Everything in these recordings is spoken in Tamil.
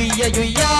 Yeah, yeah, yeah.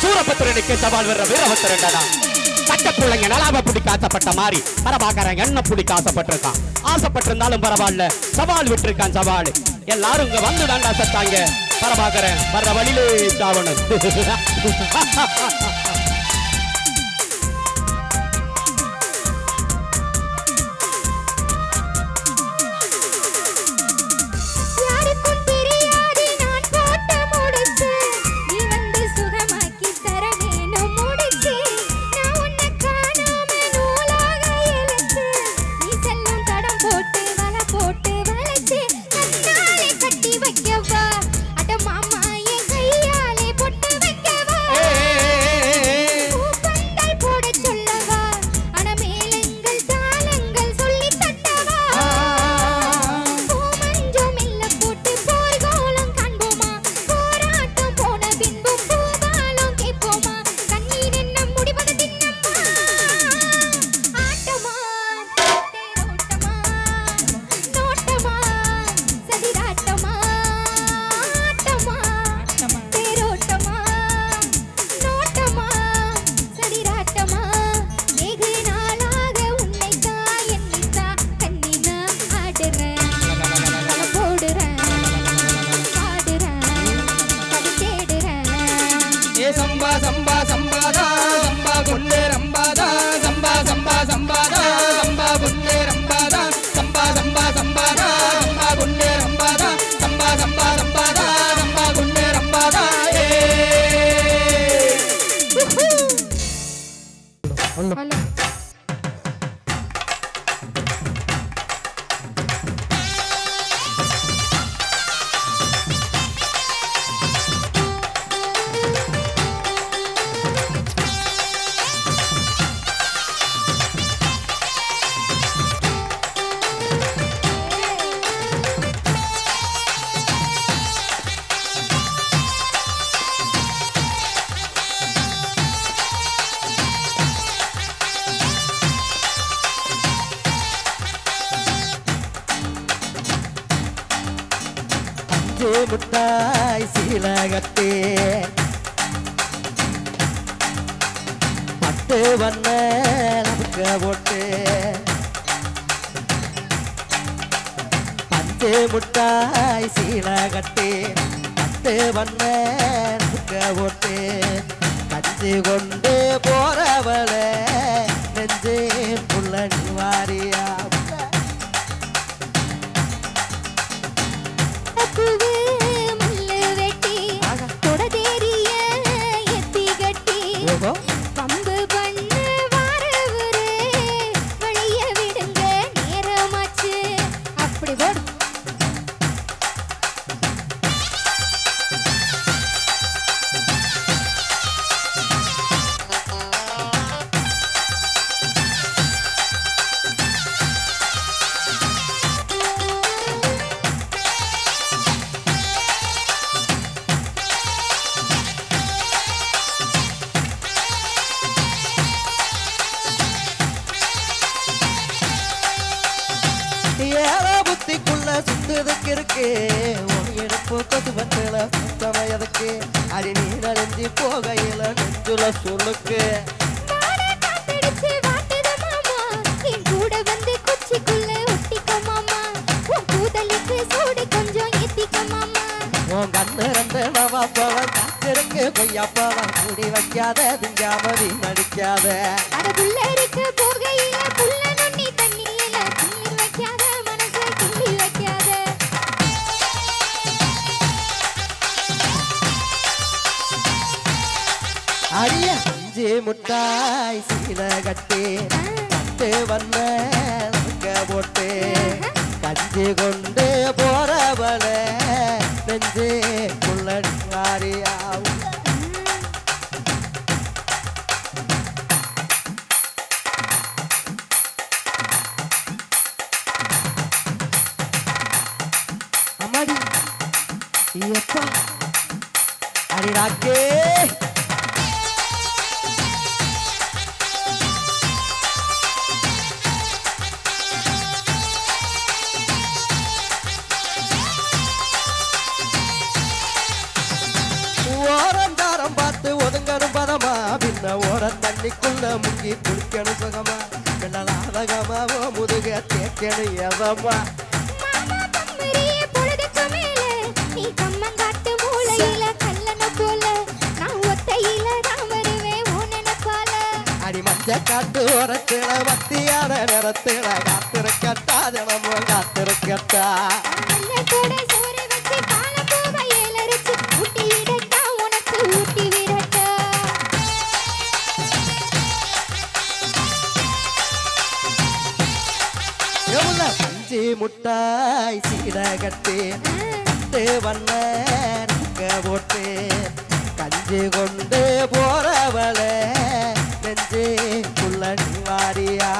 சூரபத்திரனுக்கு சவால் வர்ற வீரபத்திரன்டா சட்ட பிள்ளைங்க நலாவை பிடிக்க ஆசைப்பட்ட மாதிரி பரபாக்கரன் என்ன பிடிக்க ஆசைப்பட்டிருக்கான் ஆசைப்பட்டிருந்தாலும் பரவாயில்ல சவால் விட்டுருக்கான் சவால். எல்லாரும் இங்க வந்து தாண்டா சத்தாங்க. பரபாக்கரன் வர்ற வழியிலே சாவணும். முட்டாய் சீலகத்தே. பட்டு வண்ண நமக்கு போட்டு. பஞ்சு முட்டாய் சீலகத்தே. பட்டு வண்ண நமக்கு போட்டு. கஞ்சி கொண்டு போறவளே நெஞ்சே புள்ளங்குவா அப்படி சுத்துறதுக்கு இருக்கு. உன் எடுப்பு கொத்து பட்டுல சுத்த வயதுக்கு அடி நீ நனைஞ்சி போகையில நெஞ்சுல சொல்லுக்கு உன் கண்ணு ரெண்டு நவா பழம் காத்திருக்கு. கொய்யா பழம் கூடி வைக்காத திங்காமதி நடிக்காத அட புள்ள இருக்க போகையில புள்ள அரிய அஞ்சு முட்டாய் சீல கட்டி கட்டு வந்த போட்டு கஞ்சி கொண்டு போறவள நெஞ்சு புள்ளடி மாறியா அம்மாடி எப்பா? அடி ராக்கே. நான் ஒத்தையில நான் வருவேன் உன் நினைப்பால. அடி மஞ்ச காட்டு ஓரத்தில மத்தியான நேரத்தில காத்திருக்கட்டா தினமும் காத்திருக்கட்டா. கூட சோறு வச்சு புளி முட்டாய் சீரகத்தேன் தேவண்ணன் போட்டேன் கஞ்சி கொண்டு போறவளே நெஞ்சே புள்ள நிவாரியா